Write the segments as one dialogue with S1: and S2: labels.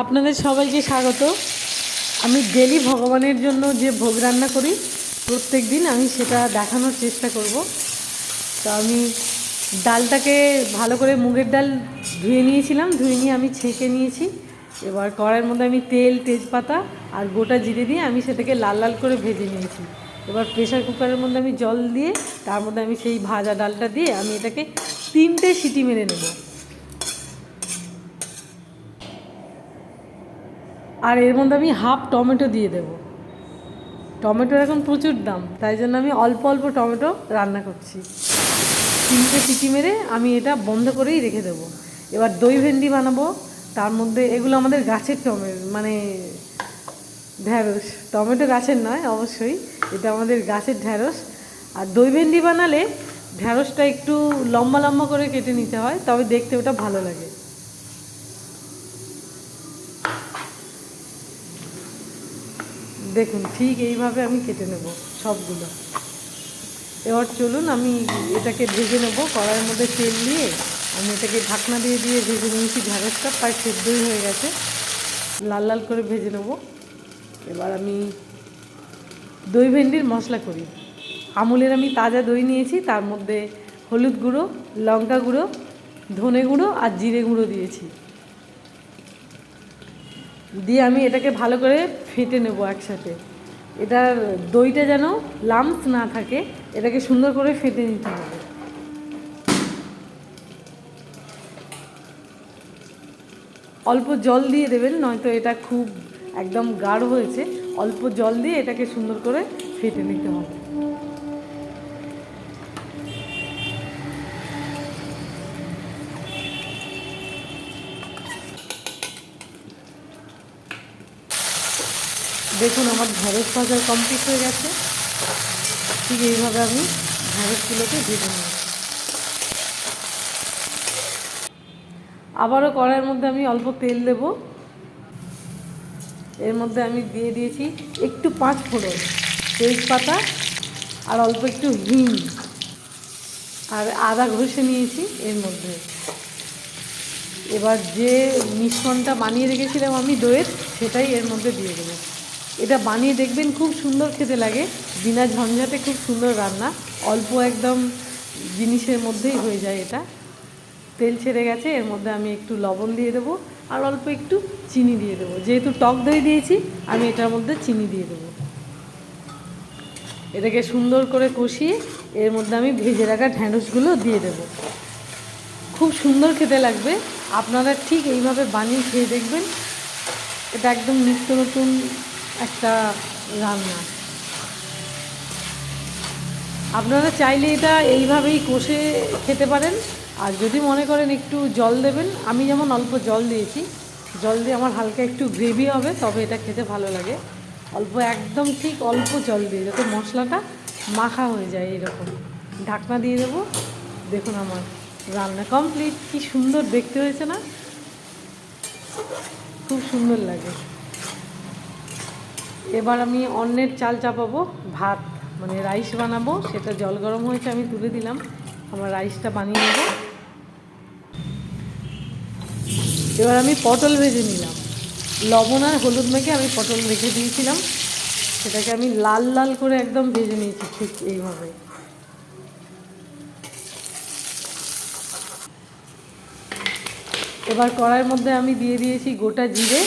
S1: আপনাদের সবাইকে স্বাগত। আমি ডেলি ভগবানের জন্য যে ভোগ রান্না করি প্রত্যেক দিন আমি সেটা দেখানোর চেষ্টা করব। তো আমি ডালটাকে ভালো করে মুগের ডাল ধুয়ে নিয়েছিলাম, ধুয়ে নিয়ে আমি ছেঁকে নিয়েছি। এবার কড়াইয়ের মধ্যে আমি তেল, তেজপাতা আর গোটা জিরে দিয়ে আমি সেটাকে লাল লাল করে ভেজে নিয়েছি। এবার প্রেশার কুকারের মধ্যে আমি জল দিয়ে, তার মধ্যে আমি সেই ভাজা ডালটা দিয়ে আমি এটাকে তিনটে সিটি মেরে নেব। আর এর মধ্যে আমি হাফ টমেটো দিয়ে দেব। টমেটোর এখন প্রচুর দাম, তাই জন্য আমি অল্প অল্প টমেটো রান্না করছি। তিনটে সিটি মেরে আমি এটা বন্ধ করেই রেখে দেব। এবার দই ভেন্ডি বানাবো, তার মধ্যে এগুলো আমাদের গাছের টমেটো মানে ঢ্যাঁড়স। টমেটো গাছের নয়, অবশ্যই, এটা আমাদের গাছের ঢ্যাঁড়স। আর দই ভেন্ডি বানালে ঢ্যাঁড়সটা একটু লম্বা লম্বা করে কেটে নিতে হয়, তবে দেখতে ওটা ভালো লাগে। দেখুন, ঠিক এইভাবে আমি কেটে নেব সবগুলো। এবার চলুন, আমি এটাকে ভেজে নেব, কড়াইয়ের মধ্যে তেল দিয়ে। আমি এটাকে ঢাকনা দিয়ে দিয়ে ভেজে নিয়েছি ঢ্যাঁড়সটা প্রায় সেদ্ধই হয়ে গেছে। লাল লাল করে ভেজে নেব। এবার আমি দই ভেন্ডির মশলা করি। আমুলের আমি তাজা দই নিয়েছি, তার মধ্যে হলুদ গুঁড়ো, লঙ্কা গুঁড়ো, ধনে গুঁড়ো আর জিরে গুঁড়ো দিয়েছি। দিয়ে আমি এটাকে ভালো করে ফেটে নেব একসাথে। এটার দইটা যেন লামস না থাকে, এটাকে সুন্দর করে ফেটে নিতে হবে। অল্প জল দিয়ে দেবেন, নয়তো এটা খুব একদম গাঢ় হয়েছে। অল্প জল দিয়ে এটাকে সুন্দর করে ফেটে নিতে হবে। দেখুন, আমার ঢেঁড়স ভাজা কমপ্লিট হয়ে গেছে। ঠিক এইভাবে আমি ঢেঁড়সগুলোকে ভেজে নিয়েছি। আবারও কড়াইয়ের মধ্যে আমি অল্প তেল দেব। এর মধ্যে আমি দিয়ে দিয়েছি একটু পাঁচ ফোড়ন, তেজপাতা আর অল্প একটু হিং। আর আদা ঘষে নিয়েছি এর মধ্যে। এবার যে মিশ্রণটা বানিয়ে রেখেছিলাম আমি দইয়ের, সেটাই এর মধ্যে দিয়ে দেবো। এটা বানিয়ে দেখবেন, খুব সুন্দর খেতে লাগে। বিনা ঝঞ্ঝাটে খুব সুন্দর রান্না। অল্প একদম জিনিসের মধ্যেই হয়ে যায় এটা। তেল ছেড়ে গেছে, এর মধ্যে আমি একটু লবণ দিয়ে দেবো, আর অল্প একটু চিনি দিয়ে দেবো। যেহেতু টক দই দিয়েছি, আমি এটার মধ্যে চিনি দিয়ে দেবো। এটাকে সুন্দর করে কষিয়ে এর মধ্যে আমি ভেজে রাখা ঢ্যাঁড়সগুলো দিয়ে দেবো। খুব সুন্দর খেতে লাগবে। আপনারা ঠিক এইভাবে বানিয়ে খেয়ে দেখবেন। এটা একদম নিত্য নতুন একটা রান্না। আপনারা চাইলে এটা এইভাবেই কষে খেতে পারেন। আর যদি মনে করেন একটু জল দেবেন, আমি যেমন অল্প জল দিয়েছি, জল দিয়ে আমার হালকা একটু গ্রেভি হবে, তবে এটা খেতে ভালো লাগে। অল্প, একদম ঠিক অল্প জল দিয়ে যাতে মশলাটা মাখা হয়ে যায় এরকম। ঢাকনা দিয়ে দেবো। দেখুন আমার রান্না কমপ্লিট। কি সুন্দর দেখতে হয়েছে না? খুব সুন্দর লাগে। এবার আমি অন্যের চাল চাপাবো, ভাত মানে রাইস বানাবো, সেটা জল গরম হয়েছে, আমি তুলে দিলাম, আমার রাইসটা বানিয়ে নেব। এবার আমি পটল ভেজে নিলাম। লবণ আর হলুদ মেখে আমি পটল রেখে দিয়েছিলাম। সেটাকে আমি লাল লাল করে একদম ভেজে নিয়েছি, ঠিক এইভাবে। এবার কড়াইয়ের মধ্যে আমি দিয়ে দিয়েছি গোটা জিরে।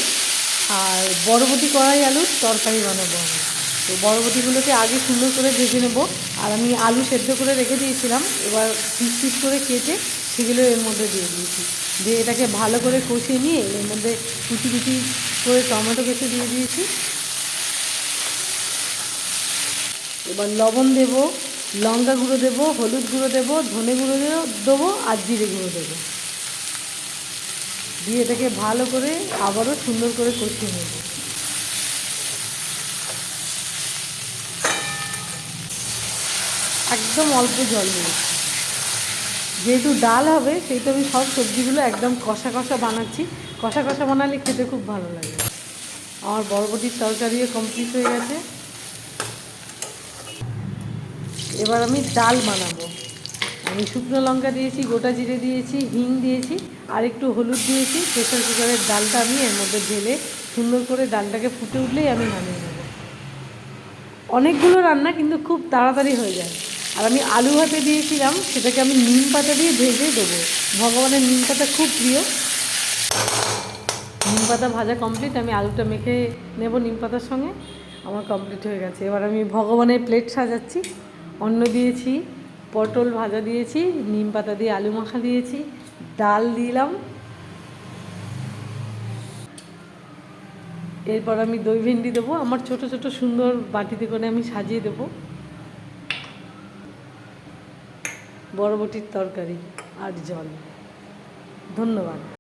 S1: আর বরবটি কড়াই আলুর তরকারি বানাবো আমি। তো বরবটিগুলোকে আগে সুন্দর করে ভেজে নেব। আর আমি আলু সেদ্ধ করে রেখে দিয়েছিলাম, এবার পিস পিস করে কেটে সেগুলো এর মধ্যে দিয়ে দিয়েছি। দিয়ে এটাকে ভালো করে কষিয়ে নিয়ে এর মধ্যে কুচি কুচি করে টমেটো কেটে দিয়ে দিয়েছি। এবার লবণ দেব, লঙ্কা গুঁড়ো দেবো, হলুদ গুঁড়ো দেবো, ধনে গুঁড়ো দেবো আর জিরে গুঁড়ো দেবো। দিয়ে এটাকে ভালো করে আবারও সুন্দর করে কষিয়ে নেব। একদম অল্প জল নেই যেহেতু ডাল হবে, সেহেতু আমি সব সবজিগুলো একদম কষা কষা বানাচ্ছি। কষা কষা বানালে খেতে খুব ভালো লাগে। আমার বরবটির তরকারিও কমপ্লিট হয়ে গেছে। এবার আমি ডাল বানাবো। আমি শুকনো লঙ্কা দিয়েছি, গোটা জিরে দিয়েছি, হিং দিয়েছি, আর একটু হলুদ দিয়েছি। প্রেশার কুকারের ডালটা আমি এর মধ্যে ঢেলে সুন্দর করে ডালটাকে ফুটে উঠলেই আমি নামিয়ে নেব। অনেকগুলো রান্না কিন্তু খুব তাড়াতাড়ি হয়ে যায়। আর আমি আলু ভাতে দিয়েছিলাম, সেটাকে আমি নিম পাতা দিয়ে ভেজে দেবো। ভগবানের নিম পাতা খুব প্রিয়। নিম পাতা ভাজা কমপ্লিট আমি আলুটা মেখে নেব নিম পাতার সঙ্গে। আমার কমপ্লিট হয়ে গেছে। এবার আমি ভগবানের প্লেট সাজাচ্ছি। অন্ন দিয়েছি। পটল ভাজা দিয়েছি, নিম পাতা দিয়ে আলু মাখা দিয়েছি, ডাল দিলাম। এরপর আমি দই ভেন্ডি দেবো, আমার ছোট ছোট সুন্দর বাটিতে করে আমি সাজিয়ে দেবো। বরবটির তরকারি আর জল। ধন্যবাদ।